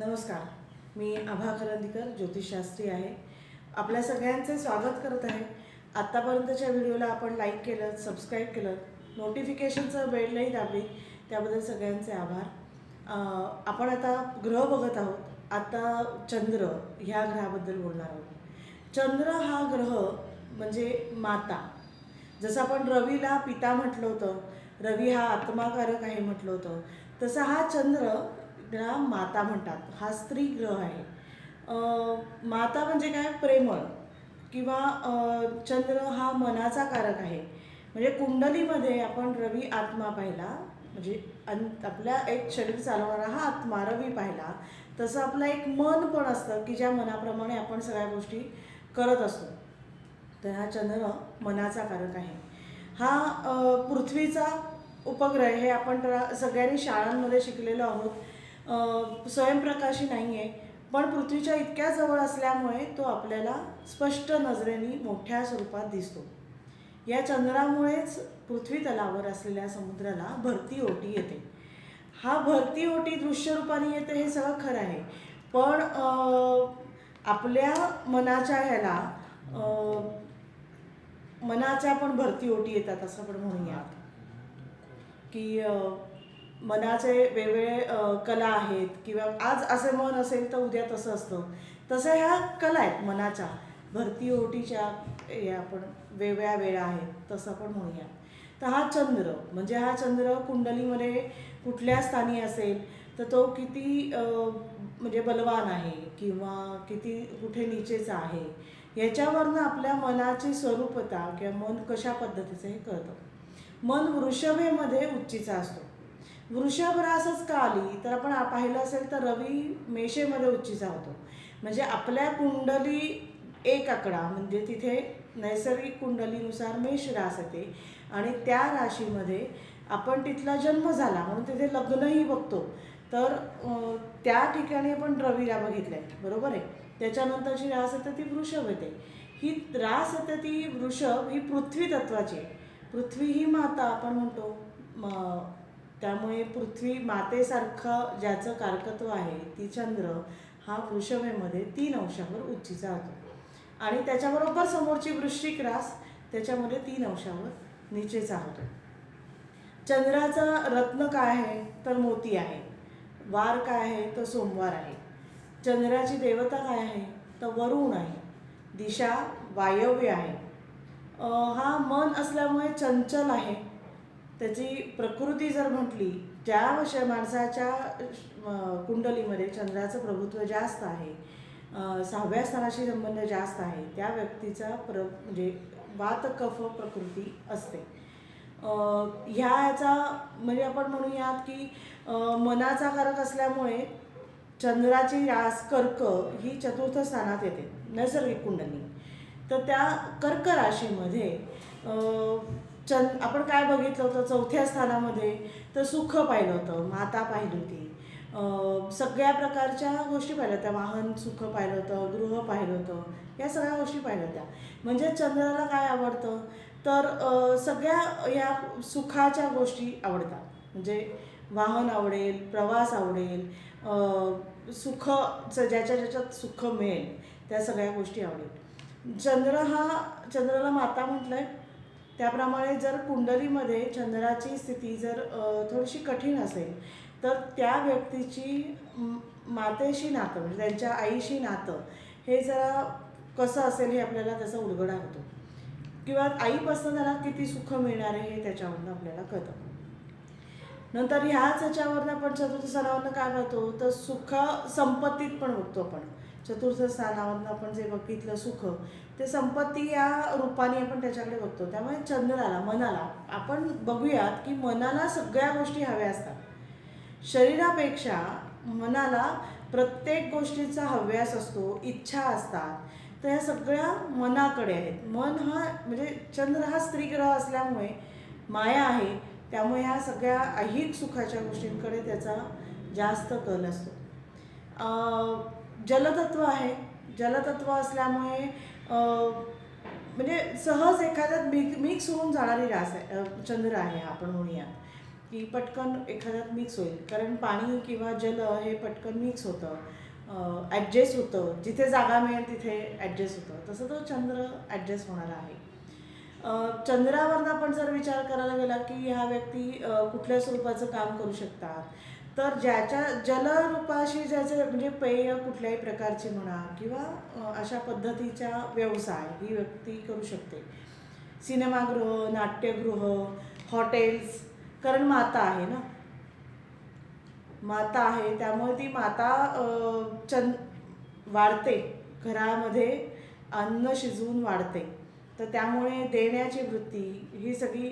नमस्कार. मी आभा करंदीकर ज्योतिषशास्त्री आहे. आपल्या सगळ्यांचे स्वागत करत आहे. आत्तापर्यंतच्या व्हिडिओला आपण लाईक केलं सबस्क्राईब केलं नोटिफिकेशनचं बेलही दाबली त्याबद्दल सगळ्यांचे आभार. आपण आता ग्रह बघत आहोत. आता चंद्र ह्या ग्रहाबद्दल बोलणार आहोत. चंद्र हा ग्रह म्हणजे माता. जसं आपण रवीला पिता म्हटलं होतं रवी हा आत्माकारक आहे म्हटलं होतं तसा हा चंद्र ला माता म्हणतात. हा स्त्री ग्रह आहे. माता म्हणजे काय? प्रेमळ. किंवा चंद्र हा मनाचा कारक आहे. म्हणजे कुंडलीमध्ये आपण रवी आत्मा पाहिला. म्हणजे अन आपल्या एक शरीर चालवणारा हा आत्मा रवी पाहिला. तसं आपलं एक मन पण असतं की ज्या मनाप्रमाणे आपण सगळ्या गोष्टी करत असतो. तर हा चंद्र मनाचा कारक आहे. हा पृथ्वीचा उपग्रह हे आपण सगळ्यांनी शाळांमध्ये शिकलेलो आहोत. स्वयंप्रकाशी नाही आहे पण पृथ्वीच्या इतक्या जवळ असल्यामुळे तो आपल्याला स्पष्ट नजरेने मोठ्या स्वरूपात दिसतो. या चंद्रामुळेच पृथ्वी तलावर असलेल्या समुद्राला भरती ओटी येते. हा भरती ओटी दृश्यरूपाने येते हे सगळं खरं आहे. पण आपल्या मनाच्या ह्याला मनाच्या पण भरती ओटी येतात असं पण म्हणूयात. की मनाचे वेगवेगळे कला आहेत किंवा आज असे मन असेल तर उद्या तसं असतं. तसं ह्या कला आहेत मनाच्या. भरती ओटीच्या या आपण वेगवेगळ्या वेळा आहेत तसं आपण म्हणूया. तर हा चंद्र म्हणजे हा चंद्र कुंडलीमध्ये कुठल्या स्थानी असेल तर तो किती म्हणजे बलवान आहे किंवा किती कुठे नीचेचा आहे याच्यावरनं आपल्या मनाची स्वरूपता किंवा मन कशा पद्धतीचं हे कळतं. मन वृषभेमध्ये उच्चीचा असतो. वृषभ रासच का आली? तर आपण पाहिलं असेल तर रवी मेषेमध्ये उच्चीचा होतो. म्हणजे आपल्या कुंडली एक आकडा म्हणजे तिथे नैसर्गिक कुंडलीनुसार मेष रास येते. आणि त्या राशीमध्ये आपण तिथला जन्म झाला म्हणून तिथे लग्नही बघतो. तर त्या ठिकाणी आपण रवीला बघितलं आहे बरोबर आहे? त्याच्यानंतरची रास येते ती वृषभ येते. ही रास येते ती वृषभ ही पृथ्वी तत्वाची आहे. पृथ्वी ही माता आपण म्हणतो म- त्यामुळे पृथ्वी मातेसारखं ज्याचं कारकत्व आहे ती चंद्र हा वृषभेमध्ये तीन अंशावर उच्चीचा होतो. आणि त्याच्याबरोबर समोरची वृश्चिक रास त्याच्यामध्ये तीन अंशावर निचेचा होतो. चंद्राचा रत्न काय आहे तर मोती आहे. वार काय आहे तर सोमवार आहे. चंद्राची देवता काय आहे तर वरुण आहे. दिशा वायव्य आहे. हा मन असल्यामुळे चंचल आहे. त्याची प्रकृती जर म्हटली ज्या वश माणसाच्या कुंडलीमध्ये चंद्राचं प्रभुत्व जास्त आहे सहाव्या स्थानाशी संबंध जास्त आहे त्या व्यक्तीचा प्र म्हणजे वात कफ प्रकृती असते. ह्या याचा म्हणजे आपण म्हणूयात की मनाचा कारक असल्यामुळे चंद्राची रास कर्क ही चतुर्थ स्थानात येते नैसर्गिक कुंडली. तर त्या कर्क राशीमध्ये चंद आपण काय बघितलं होतं चौथ्या स्थानामध्ये? तर सुख पाहिलं होतं माता पाहिली होती. सगळ्या प्रकारच्या गोष्टी पाहिल्या होत्या. वाहन सुख पाहिलं होतं गृह पाहिलं होतं. या सगळ्या गोष्टी पाहिल्या होत्या. म्हणजे चंद्राला काय आवडतं? तर सगळ्या या सुखाच्या गोष्टी आवडतात. म्हणजे वाहन आवडेल प्रवास आवडेल सुख ज्याच्या ज्याच्यात सुख मिळेल त्या सगळ्या गोष्टी आवडेल. चंद्र हा चंद्राला माता म्हटलंय. त्याप्रमाणे जर कुंडलीमध्ये चंद्राची स्थिती जर थोडीशी कठीण असेल तर त्या व्यक्तीची मातेशी नातं म्हणजे त्यांच्या आईशी नातं हे जरा कसं असेल हे आपल्याला त्याचा उलगडा होतो. किंवा आईपासून त्याला किती सुख मिळणार आहे हे त्याच्यावरनं आपल्याला कळतं. नंतर ह्याच ह्याच्यावरनं आपण चतुर्थ स्थानावरनं काय बघतो तर सुख संपत्तीत पण बघतो आपण. चतुर्थ स्थानावरनं आपण जे बघितलं सुख ते संपत्ती या रूपाने आपण त्याच्याकडे बघतो. त्यामुळे चंद्राला मनाला आपण बघूयात की मनाला सगळ्या गोष्टी हव्या असतात. शरीरापेक्षा मनाला प्रत्येक गोष्टीचा हव्यास असतो इच्छा असतात. तर ह्या सगळ्या मनाकडे आहेत. मन हा म्हणजे चंद्र हा स्त्रीग्रह असल्यामुळे माया आहे त्यामुळे ह्या सगळ्या ऐहिक सुखाच्या गोष्टींकडे त्याचा जास्त कल असतो. जलतत्व आहे. जलतत्व असल्यामुळे म्हणजे सहज एखाद्यात मिक मिक्स होऊन जाणारी रास आहे. चंद्र आहे आपण म्हणूयात की पटकन एखाद्यात मिक्स होईल. कारण पाणी किंवा जल हे पटकन मिक्स होतं. ॲडजस्ट होतं. जिथे जागा मिळेल तिथे ॲडजस्ट होतं. तसं तो चंद्र ॲडजस्ट होणारा आहे. चंद्रावरनं आपण जर विचार करायला गेला की ह्या व्यक्ती कुठल्या स्वरूपाचं काम करू शकतात? तर ज्याच्या जलरूपाशी ज्याचे म्हणजे पेय कुठल्याही प्रकारची म्हणा किंवा अशा पद्धतीच्या व्यवसाय ही व्यक्ती करू शकते. सिनेमागृह नाट्यगृह हॉटेल्स कारण माता आहे ना? माता आहे त्यामुळे ती माता अ, चंद वाढते. घरामध्ये अन्न शिजवून वाढते. तर त्यामुळे देण्याची वृत्ती ही सगळी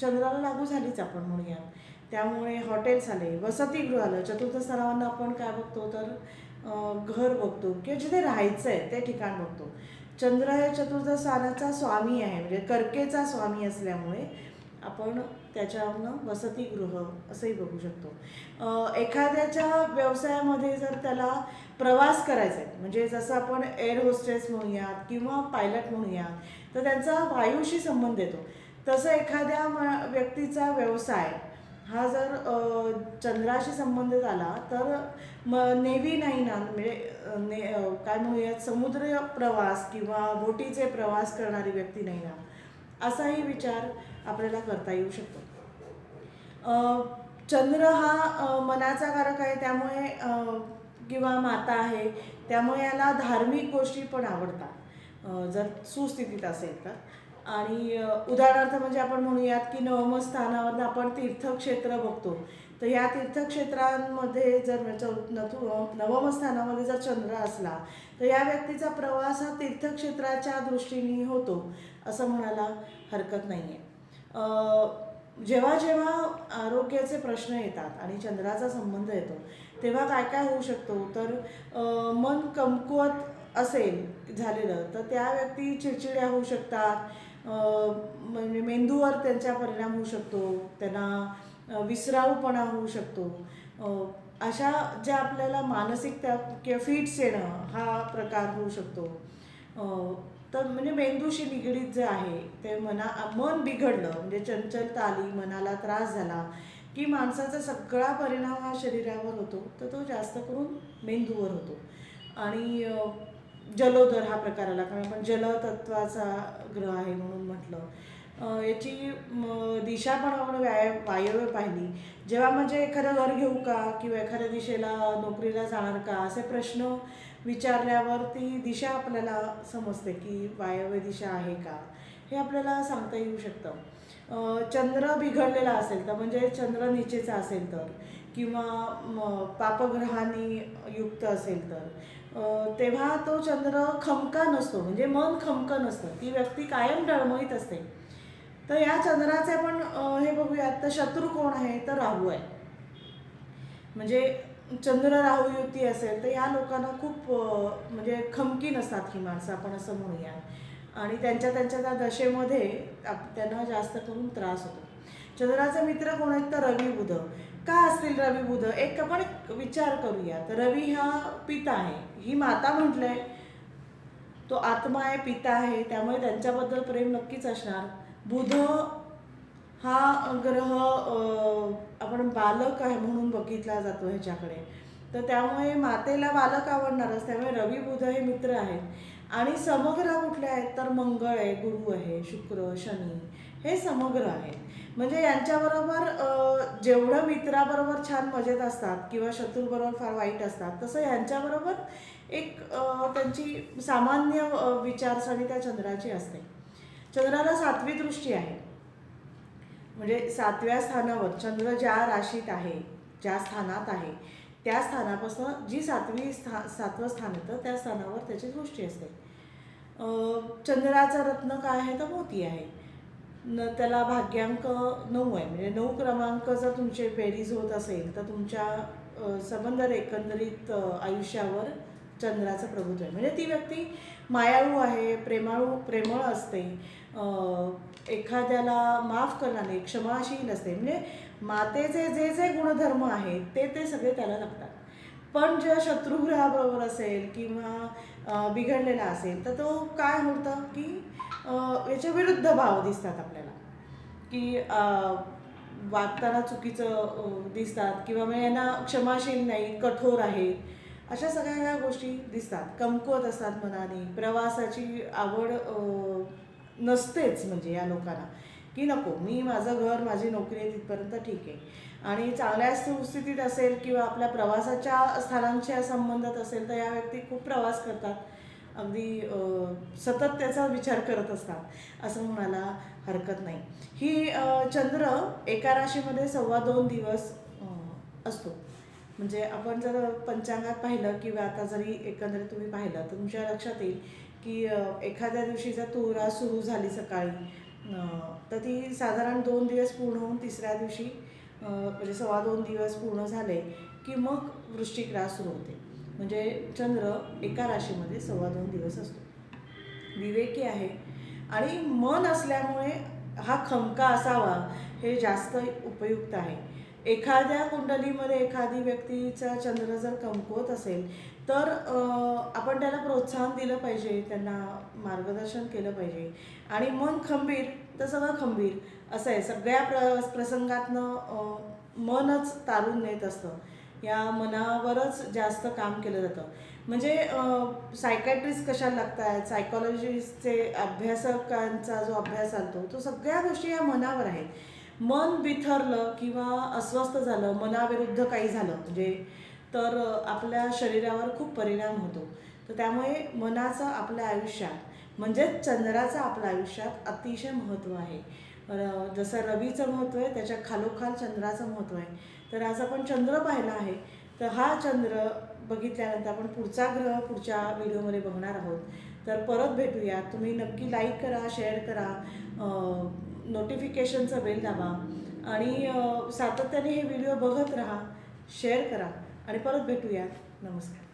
चंद्राला लागू झालीच आपण म्हणूया त्यामुळे हॉटेल्स आले वसतिगृह आलं चतुर्थ स्तरावांना आपण काय बघतो तर घर बघतो किंवा जिथे राहायचं आहे ते ठिकाण बघतो. चंद्र हे चतुर्थ स्थानाचा स्वामी आहे म्हणजे कर्केचा स्वामी असल्यामुळे आपण त्याच्यावरनं वसतिगृह असंही बघू शकतो. एखाद्याच्या व्यवसायामध्ये जर त्याला प्रवास करायचा आहे म्हणजे जसं आपण एअर होस्टेस म्हणूयात किंवा पायलट म्हणूयात तर त्यांचा वायूशी संबंध येतो. तसं एखाद्या म- व्यक्तीचा व्यवसाय हा जर चंद्राशी संबंधित आला तर म नेव्ही नाही ना म्हणजे ने काय म्हणूयात समुद्र प्रवास किंवा बोटीचे प्रवास करणारी व्यक्ती नाही ना असाही विचार आपल्याला करता येऊ शकतो. चंद्र हा मनाचा कारक आहे त्यामुळे किंवा माता आहे त्यामुळे याला धार्मिक गोष्टी पण आवडतात. जर सुस्थितीत असेल तर. आणि उदाहरणार्थ म्हणजे आपण म्हणूयात की नवम आपण तीर्थक्षेत्र बघतो. तर या तीर्थक्षेत्रांमध्ये जर म्हणजे चौ- नवम स्थानामध्ये जर चंद्र असला तर या व्यक्तीचा प्रवास हा तीर्थक्षेत्राच्या दृष्टीने होतो असं म्हणायला हरकत नाही आहे जेव्हा जेव्हा आरोग्याचे प्रश्न येतात आणि चंद्राचा संबंध येतो तेव्हा काय काय होऊ शकतो? तर मन कमकुवत असेल झालेलं तर त्या व्यक्ती चिडचिड्या होऊ शकतात म्हणजे मेंदूवर त्यांचा परिणाम होऊ शकतो त्यांना विसराळूपणा होऊ शकतो. अशा ज्या आपल्याला मानसिक त्या किंवा फिट्स येणं हा प्रकार होऊ शकतो. तर म्हणजे मेंदूशी निगडीत जे आहे ते मना मन बिघडलं म्हणजे चंचलता आली मनाला त्रास झाला की माणसाचा सगळा परिणाम हा शरीरावर होतो तर तो जास्त करून मेंदूवर होतो. आणि जलोदर हा प्रकार आला कारण आपण जलतत्वाचा ग्रह आहे म्हणून म्हटलं. याची दिशा पण आपण व्याय वायव्य पाहिली. जेव्हा म्हणजे एखादं घर घेऊ का किंवा एखाद्या दिशेला नोकरीला जाणार का असे प्रश्न विचारल्यावर ती दिशा आपल्याला समजते की वायव्य दिशा आहे का? हे आपल्याला सांगता येऊ शकतं. चंद्र बिघडलेला असेल तर म्हणजे चंद्र निचेचा असेल तर किंवा पापग्रहांनी युक्त असेल तर तेव्हा तो चंद्र खमका नसतो म्हणजे मन खमकं नसतं ती व्यक्ती कायम डळमळीत असते. तर या चंद्राचे आपण हे बघूयात तर शत्रू कोण आहे? तर राहू आहे. म्हणजे चंद्र राहू युती असेल तर या लोकांना खूप म्हणजे खमकी नसतात ही माणसं आपण असं म्हणूया. आणि त्यांच्या त्यांच्या त्या दशेमध्ये त्यांना जास्त करून त्रास होतो. चंद्राचे मित्र कोण आहेत? तर रवी बुध. का असतील रवी बुध? एक आपण एक विचार करूया. तर रवी हा पिता आहे. ही माता म्हटलंय तो आत्मा आहे पिता आहे त्यामुळे त्यांच्याबद्दल प्रेम नक्कीच असणार. बुध हा ग्रह आपण बालक आहे म्हणून बघितला जातो ह्याच्याकडे. तर त्यामुळे मातेला बालक आवडणारच त्यामुळे रवी बुध हे मित्र आहेत. आणि समग्र कुठले आहेत तर मंगळ आहे गुरु आहे शुक्र शनी. हे समग्र आहेत म्हणजे यांच्याबरोबर जेवढं मित्राबरोबर छान मजेत असतात किंवा शत्रूबरोबर फार वाईट असतात तसं यांच्याबरोबर एक त्यांची सामान्य विचारसरणी त्या चंद्राची असते. चंद्राला सातवी दृष्टी आहे. म्हणजे सातव्या स्थानावर चंद्र ज्या राशीत आहे ज्या स्थानात आहे त्या स्थानापासून जी सातवी स्था सातवं स्थान येतं त्या स्थानावर त्याची दृष्टी असते. चंद्राचा रत्न काय आहे तर मोती आहे. न त्याला भाग्यांक नऊ आहे. म्हणजे नऊ क्रमांक जर तुमचे बेरीज होत असेल तर तुमच्या सबंदर एकंदरीत आयुष्यावर चंद्राचं प्रभुत्व आहे. म्हणजे ती व्यक्ती मायाळू आहे प्रेमाळू प्रेमळ असते. एखाद्याला माफ करणारे क्षमाशील असते. म्हणजे मातेचे जे जे गुणधर्म आहेत ते ते सगळे त्याला लागतात. पण ज्या शत्रुग्रहाबरोबर असेल किंवा बिघडलेला असेल तर तो काय होतं की याच्या विरुद्ध भाव दिसतात आपल्याला. की वागताना चुकीचं दिसतात किंवा मग यांना क्षमाशील नाही कठोर आहे अशा सगळ्या ह्या गोष्टी दिसतात. कमकुवत असतात मनाने. प्रवासाची आवड नसतेच म्हणजे या लोकांना. की नको मी माझं घर माझी नोकरी आहे तिथपर्यंत ठीक आहे. आणि चांगल्या सुस्थितीत असेल किंवा आपल्या प्रवासाच्या स्थानांच्या संबंधात असेल तर या व्यक्ती खूप प्रवास करतात. अगदी सतत त्याचा विचार करत असतात असं म्हणायला हरकत नाही. ही चंद्र एका राशीमध्ये सव्वा दोन दिवस असतो. म्हणजे आपण जर पंचांगात पाहिलं किंवा आता जरी एकंदरीत तुम्ही पाहिलं तर तुमच्या लक्षात येईल की एखाद्या दिवशी जर तुरा सुरू झाली सकाळी तर ती साधारण दोन दिवस पूर्ण होऊन तिसऱ्या दिवशी म्हणजे सव्वा दोन दिवस पूर्ण झाले की मग वृश्चिक रास सुरू होते. म्हणजे चंद्र एका राशीमध्ये सव्वा दोन दिवस असतो. विवेकी आहे. आणि मन असल्यामुळे हा खमका असावा हे जास्त उपयुक्त आहे. एखाद्या कुंडलीमध्ये एखादी व्यक्तीचा चंद्र जर कमकुवत असेल तर आपण त्याला प्रोत्साहन दिलं पाहिजे त्यांना मार्गदर्शन केलं पाहिजे. आणि मन खंबीर तर सगळं खंबीर असं आहे. सगळ्या प्र प्रसंगातनं मनच तारून नेत असतं. या मनावरच जास्त काम केलं जातं. म्हणजे सायकॅट्रिस्ट कशाला लागत आहेत सायकॉलॉजिस्टचे अभ्यासकांचा जो अभ्यास चालतो तो सगळ्या गोष्टी या मनावर आहेत. मन बिथरलं किंवा अस्वस्थ झालं मनाविरुद्ध काही झालं म्हणजे तर आपल्या शरीरावर खूप परिणाम होतो. तर त्यामुळे मनाचं आपल्या आयुष्यात म्हणजेच चंद्राचं आपल्या आयुष्यात अतिशय महत्त्व आहे. जसं रवीचं महत्त्व आहे त्याच्या खालोखाल चंद्राचं महत्त्व आहे. तर आज आपण चंद्र पाहिला आहे तर हा चंद्र बघितल्यानंतर आपण पुढचा ग्रह पुढच्या व्हिडिओमध्ये बघणार आहोत. तर परत भेटूया. तुम्ही नक्की लाईक करा शेअर करा नोटिफिकेशनचं बेल दाबा. आणि सातत्याने हे व्हिडिओ बघत राहा शेअर करा. आणि परत भेटूया. नमस्कार.